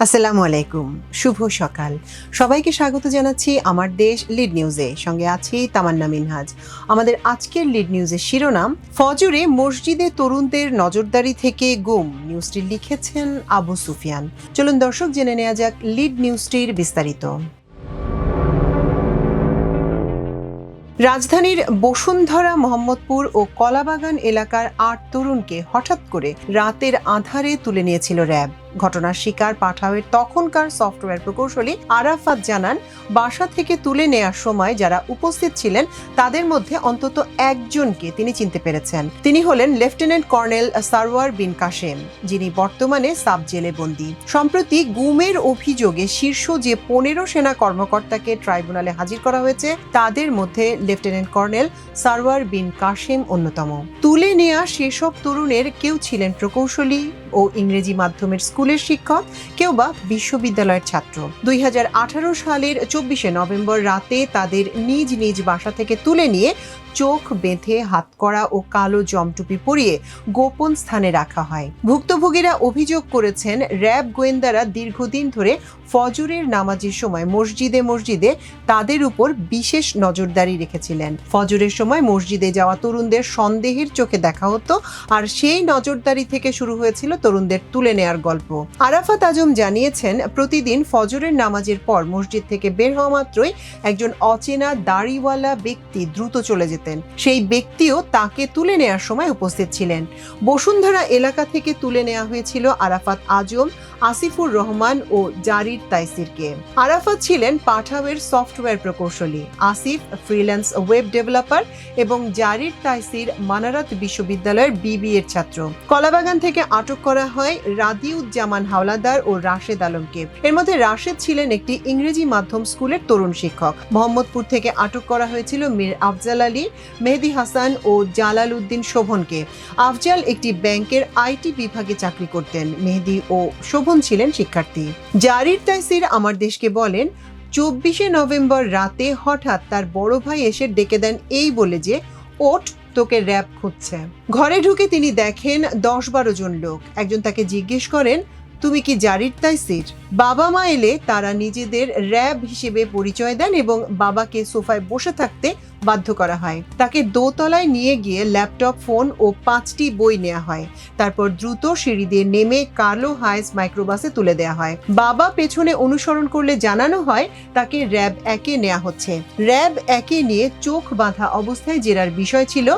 আসসালামু আলাইকুম, শুভ সকাল। সবাইকে স্বাগত জানাচ্ছি আমার দেশ লিড নিউজে। সঙ্গে আছি তামান্না মিনহাজ। আমাদের আজকের লিড নিউজের শিরোনাম, ফজরে মসজিদে তরুণদের নজরদারি থেকে গুম, নিউজটি লিখেছেন আবু সুফিয়ান। চলুন দর্শক, জেনে নেওয়া যাক লিড নিউজটির বিস্তারিত। রাজধানীর বসুন্ধরা, মোহাম্মদপুর ও কলাবাগান এলাকার আট তরুণকে হঠাৎ করে রাতের আধারে তুলে নিয়েছিল র্যাব। ঘটনার শিকার পাঠাওয়ের তখনকার সফটওয়্যার প্রকৌশলী আরাফাত জানান, বাসা থেকে তুলে নেয়ার সময় যারা উপস্থিত ছিলেন, তাদের মধ্যে অন্তত একজনকে তিনি চিনতে পেরেছেন। তিনি হলেন লেফটেন্যান্ট কর্নেল সারওয়ার বিন কাশেম, যিনি বর্তমানে সাব জেলে বন্দী। সম্প্রতি গুমের অভিযোগে শীর্ষ যে পনেরো সেনা কর্মকর্তাকে ট্রাইব্যুনালে হাজির করা হয়েছে, তাদের মধ্যে লেফটেন্যান্ট কর্নেল সারওয়ার বিন কাশেম অন্যতম। তুলে নেয়া সেসব তরুণের কেউ ছিলেন প্রকৌশলী ও ইংরেজি মাধ্যমের স্কুলের শিক্ষক, কেউ বা বিশ্ববিদ্যালয়ের ছাত্র। দুই হাজার আঠারো সালের চব্বিশে নভেম্বর রাতে তাদের নিজ নিজ বাসা থেকে তুলে নিয়ে চোখ বেঁধে হাতকড়া ও কালো জমটুপি পরিয়ে গোপন স্থানে রাখা হয়। ভুক্তভোগীরা অভিযোগ করেছেন, র্যাব গোয়েন্দারা দীর্ঘদিন ধরে ফজরের নামাজের সময় মসজিদে মসজিদে তাদের উপর বিশেষ নজরদারি রেখেছিলেন। ফজরের সময় মসজিদে যাওয়া তরুণদের সন্দেহের চোখে দেখা হতো, আর সেই নজরদারি থেকে শুরু হয়েছিল তরুণদের তুলে নেয়ার গল্প। আরাফাত আজম জানিয়েছেন, প্রতিদিন ফজরের নামাজের পর মসজিদ থেকে বের হওয়া মাত্রই একজন অচেনা দাড়িওয়ালা ব্যক্তি দ্রুত চলে যেতেন। সেই ব্যক্তিও তাকে তুলে নেয়ার সময় উপস্থিত ছিলেন। বসুন্ধরা এলাকা থেকে তুলে নেওয়া হয়েছিল আরাফাত আজম, আসিফুর রহমান ও জারির তাইসিরকে। আরাফাত ছিলেন পাঠাওয়ের সফটওয়্যার প্রকৌশলী। আসিফ ফ্রিল্যান্স ওয়েব ডেভেলপার এবং জারির তাইসির মানারাত বিশ্ববিদ্যালয়ের বিবি এর ছাত্র। কলাবাগান থেকে আটক করা হয় রাদিউজ্জামান হাওলাদার ও রাশেদ আলমকে। এর মধ্যে রাশেদ ছিলেন একটি ইংরেজি মাধ্যম স্কুলের তরুণ শিক্ষক। মোহাম্মদপুর থেকে আটক করা হয়েছিল মীর আফজাল আলী, মেহেদি হাসান ও জালাল উদ্দিন শোভনকে। আফজাল একটি ব্যাংকের আইটি বিভাগে চাকরি করতেন। মেহেদি ও শোভন ছিলেন শিক্ষার্থী। জারির তাইসির আমার দেশকে বলেন, চব্বিশে নভেম্বর রাতে হঠাৎ তার বড় ভাই এসে ডেকে দেন এই বলে যে ওট তোকে র্যাব খুঁজছে। ঘরে ঢুকে তিনি দেখেন দশ বারো জন লোক। একজন তাকে জিজ্ঞেস করেন তুমি কি জারির তাইসির বাবা মা এলে তারা নিজেদের র্যাব হিসেবে পরিচয় দেন এবং বাবাকে সোফায় বসে থাকতে বাধ্য করা হয়। তাকে দোতলায় নিয়ে গিয়ে ল্যাপটপ, ফোন ও পাঁচটি বই নেওয়া হয়। তারপর দ্রুত সিঁড়ি দিয়ে নেমে কার্লো হাইস মাইক্রোবাসে তুলে দেওয়া হয়। বাবা পেছনে অনুসরণ করলে জানানো হয়, তাকে র্যাব একে নেওয়া হচ্ছে। র্যাব একে নিয়ে চোখ বাঁধা অবস্থায় জেরার বিষয় ছিল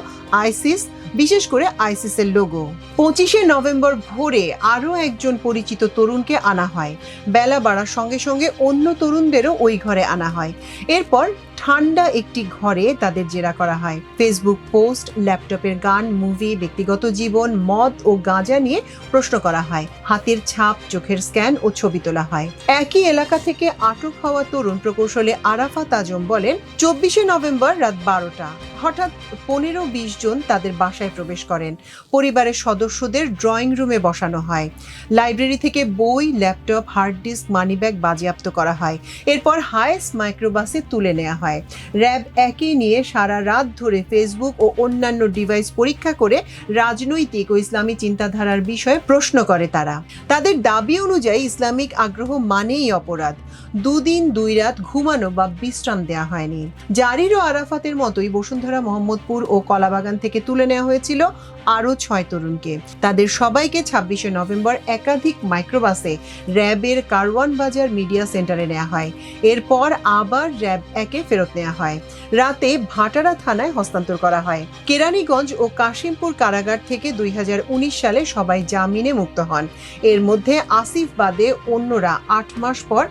আইসিস বিশেষ করে আইসিসের লোগো পঁচিশে নভেম্বর ভোরে আরও একজন পরিচিত তরুণকে আনা হয়। বেলা বাড়ার সঙ্গে সঙ্গে অন্য তরুণদেরও ওই ঘরে আনা হয়। এরপর ঠান্ডা একটি ঘরে তাদের জেরা করা হয়। ফেসবুক পোস্ট ল্যাপটপের গান মুভি ব্যক্তিগত জীবন, মদ ও গাঁজা নিয়ে প্রশ্ন করা হয়। হাতের ছাপ, চোখের স্ক্যান ও ছবি তোলা হয়। একই এলাকা থেকে আটক হওয়া তরুণ প্রকৌশলে আরাফাত আজম বলেন, চব্বিশে নভেম্বর রাত বারোটা। হঠাৎ পনেরো বিশ জন তাদের বাসায় প্রবেশ করেন। পরিবারের সদস্যদের ড্রয়িং রুমে বসানো হয়। লাইব্রেরি থেকে বই ল্যাপটপ হার্ড ডিস্ক মানিব্যাগ বাজেয়াপ্ত করা হয়। এরপর হায়েস্ট মাইক্রোবাসে তুলে নেওয়া হয়। র্যাব একই নিয়ে সারা রাত ধরে ফেসবুক ও অন্যান্য ডিভাইস পরীক্ষা করে রাজনৈতিক ও ইসলামী চিন্তাধারার বিষয়ে প্রশ্ন করে তারা। তাদের দাবি অনুযায়ী ইসলামিক আগ্রহ মানেই অপরাধ। দুদিন দুই রাত ঘুমানো বা বিশ্রাম দেওয়া হয়নি। জারির ও আরাফাতের মতোই বসুন্ধরা, মোহাম্মদপুর ও কলাবাগান থেকে তুলে নেওয়া হয়েছিল আরও ছয় তরুণকে। তাদের সবাইকে ছাব্বিশে নভেম্বর একাধিক মাইক্রোবাসে র্যাবের কারওয়ান বাজার মিডিয়া সেন্টারে নেওয়া হয়। এরপর আবার র্যাব একে ফেরত নেওয়া হয়। রাতে ভাটারা থানায় হস্তান্তর করা হয়। কেরানীগঞ্জ ও কাশিমপুর কারাগার থেকে দুই সালে সবাই জামিনে মুক্ত হন। এর মধ্যে আসিফ বাদে অন্যরা আট মাস পর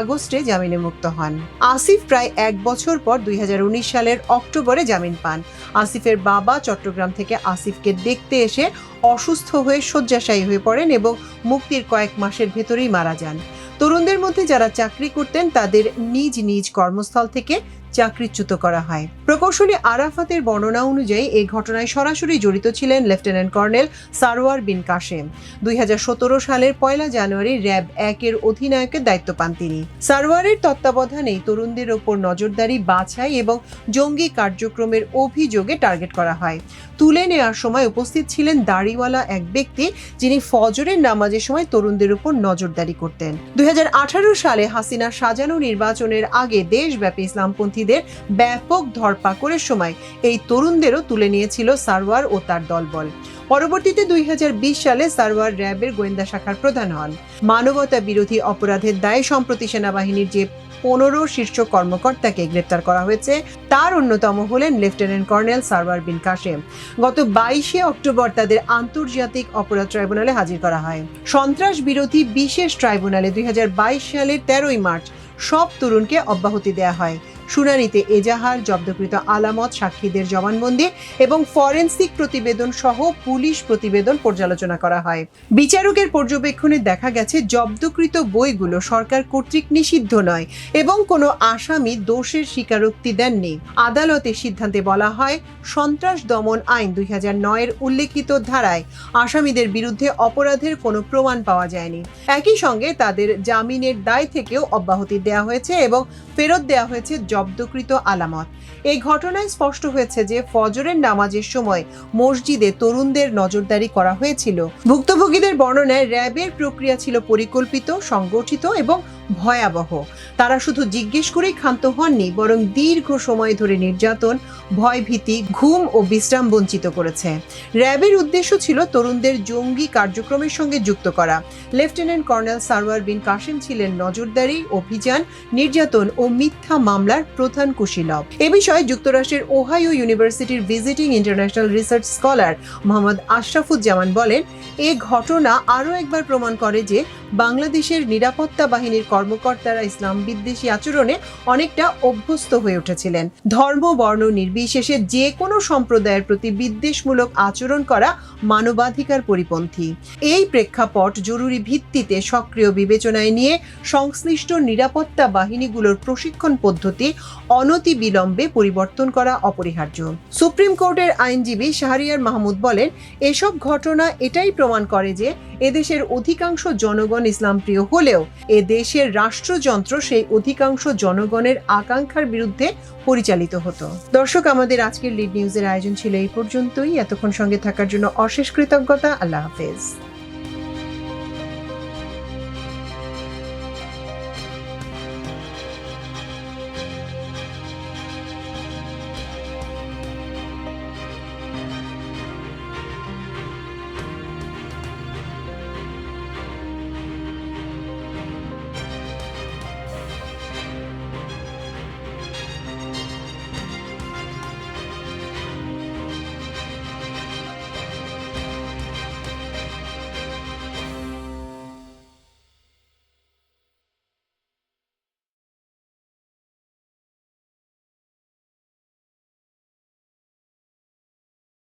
আগস্টে জামিনে মুক্ত হন। আসিফ প্রায় এক বছর পর দুই হাজার উনিশ সালের অক্টোবরে জামিন পান। আসিফের বাবা চট্টগ্রাম থেকে আসিফকে দেখতে এসে অসুস্থ হয়ে শয্যাশায়ী হয়ে পড়েন এবং মুক্তির কয়েক মাসের ভেতরেই মারা যান। তরুণদের মধ্যে যারা চাকরি করতেন তাদের নিজ নিজ কর্মস্থল থেকে চাকরিচ্যুত করা হয়। প্রকৌশলী আরাফাতের বর্ণনা অনুযায়ী এই ঘটনায় সরাসরি জড়িত ছিলেন লেফটেন্যান্ট কর্নেল সারোয়ার বিন কাশেম। দুই সালের পয়লা জানুয়ারি র্যাব একের অধিনায়কের দায়িত্ব পান তিনি। সারোয়ারের তত্ত্বাবধানেই তরুণদের ওপর নজরদারি বাছাই এবং জঙ্গি কার্যক্রমের অভিযোগে টার্গেট করা হয়। তুলে নেওয়ার সময় উপস্থিত ছিলেন দাড়িওয়ালা এক ব্যক্তি, যিনি ফজরের নামাজের সময় তরুণদের উপর নজরদারি করতেন। দুই হাজার আঠারো সালে হাসিনা সাজানো নির্বাচনের আগে দেশব্যাপী ইসলামপন্থীদের ব্যাপক ধরপাকড়ের সময় এই তরুণদেরও তুলে নিয়েছিল সারওয়ার ও তার দলবল। পরবর্তীতে দুই সালে সারওয়ার র্যাবের গোয়েন্দা শাখার প্রধান হন। মানবতা বিরোধী অপরাধের দায়ে সম্প্রতি সেনাবাহিনীর যে পনেরো শীর্ষ কর্মকর্তাকে গ্রেপ্তার করা হয়েছে, তার অন্যতম হলেন লেফটেন্যান্ট কর্নেল সারওয়ার বিন কাশেম। গত বাইশে অক্টোবর তাদের আন্তর্জাতিক অপরাধ ট্রাইব্যুনালে হাজির করা হয়। সন্ত্রাস বিরোধী বিশেষ ট্রাইব্যুনালে দুই হাজার বাইশ সালের তেরোই মার্চ সব তরুণকে অব্যাহতি দেওয়া হয়। শুনানিতে এজাহার, জব্দকৃত আলামত, সাক্ষীদের জবানবন্দি এবং ফরেন্সিক প্রতিবেদন সহ পুলিশ প্রতিবেদন পর্যালোচনা করা হয়। বিচারকের পর্যবেক্ষণে দেখা গেছে, জব্দকৃত বইগুলো সরকার কর্তৃক নিষিদ্ধ নয় এবং কোনো আসামি দোষের স্বীকারোক্তি দেননি। আদালতের সিদ্ধান্তে বলা হয়, সন্ত্রাস দমন আইন দুই হাজার নয়ের উল্লেখিত ধারায় আসামিদের বিরুদ্ধে অপরাধের কোনো প্রমাণ পাওয়া যায়নি। একই সঙ্গে তাদের জামিনের দায় থেকেও অব্যাহতি দেওয়া হয়েছে এবং ফেরত দেওয়া হয়েছে জব্দকৃত আলামত। এই ঘটনায় স্পষ্ট হয়েছে যে ফজরের নামাজের সময় মসজিদে তরুণদের নজরদারি করা হয়েছিল। ভুক্তভোগীদের বর্ণনায় র্যাবের প্রক্রিয়া ছিল পরিকল্পিত, সংগঠিত এবং ভয়াবহ। তারা শুধু জিজ্ঞেস করেই ক্ষান্ত হননি, বরং দীর্ঘ সময় ধরে নির্যাতন, ভয়ভীতি, ঘুম ও বিশ্রাম বঞ্চিত করেছে। র্যাবের উদ্দেশ্য ছিল তরুণদের জঙ্গি কার্যক্রমের সঙ্গে যুক্ত করা। লেফটেন্যান্ট কর্নেল সারওয়ার বিন কাশেম ছিলেন নজরদারি, অভিযান, নির্যাতন ও মিথ্যা মামলার প্রধান কুশীলব। এ বিষয়ে যুক্তরাষ্ট্রের ওহাইও ইউনিভার্সিটির visiting international research scholar Mohammad Ashrafuzzaman বলেন, এ ঘটনা আরও একবার প্রমাণ করে যে বাংলাদেশের নিরাপত্তা বাহিনীর কর্মকর্তারা ইসলাম বিদ্বেষী আচরণে অনেকটা অভ্যস্ত হয়ে উঠেছিলেন। ধর্ম, বর্ণ নির্বিশেষে যে কোনো সম্প্রদায়ের প্রতি বিদ্বেষমূলক আচরণ করা মানবাধিকার পরিপন্থী। এই প্রেক্ষাপট জরুরি ভিত্তিতে সক্রিয় বিবেচনায় নিয়ে সংশ্লিষ্ট নিরাপত্তা বাহিনীগুলোর প্রশিক্ষণ পদ্ধতি অনতি বিলম্বে পরিবর্তন করা অপরিহার্য। সুপ্রিম কোর্টের আইনজীবী শাহরিয়ার মাহমুদ বলেন, এসব ঘটনা এটাই প্রমাণ করে যে এদেশের অধিকাংশ জনগণ ইসলাম প্রিয় হলেও এ দেশের রাষ্ট্রযন্ত্র সেই অধিকাংশ জনগণের আকাঙ্ক্ষার বিরুদ্ধে পরিচালিত হতো। দর্শক, আমাদের আজকের লিড নিউজের আয়োজন ছিল এই পর্যন্তই। এতক্ষণ সঙ্গে থাকার জন্য অশেষ কৃতজ্ঞতা। আল্লাহ হাফেজ।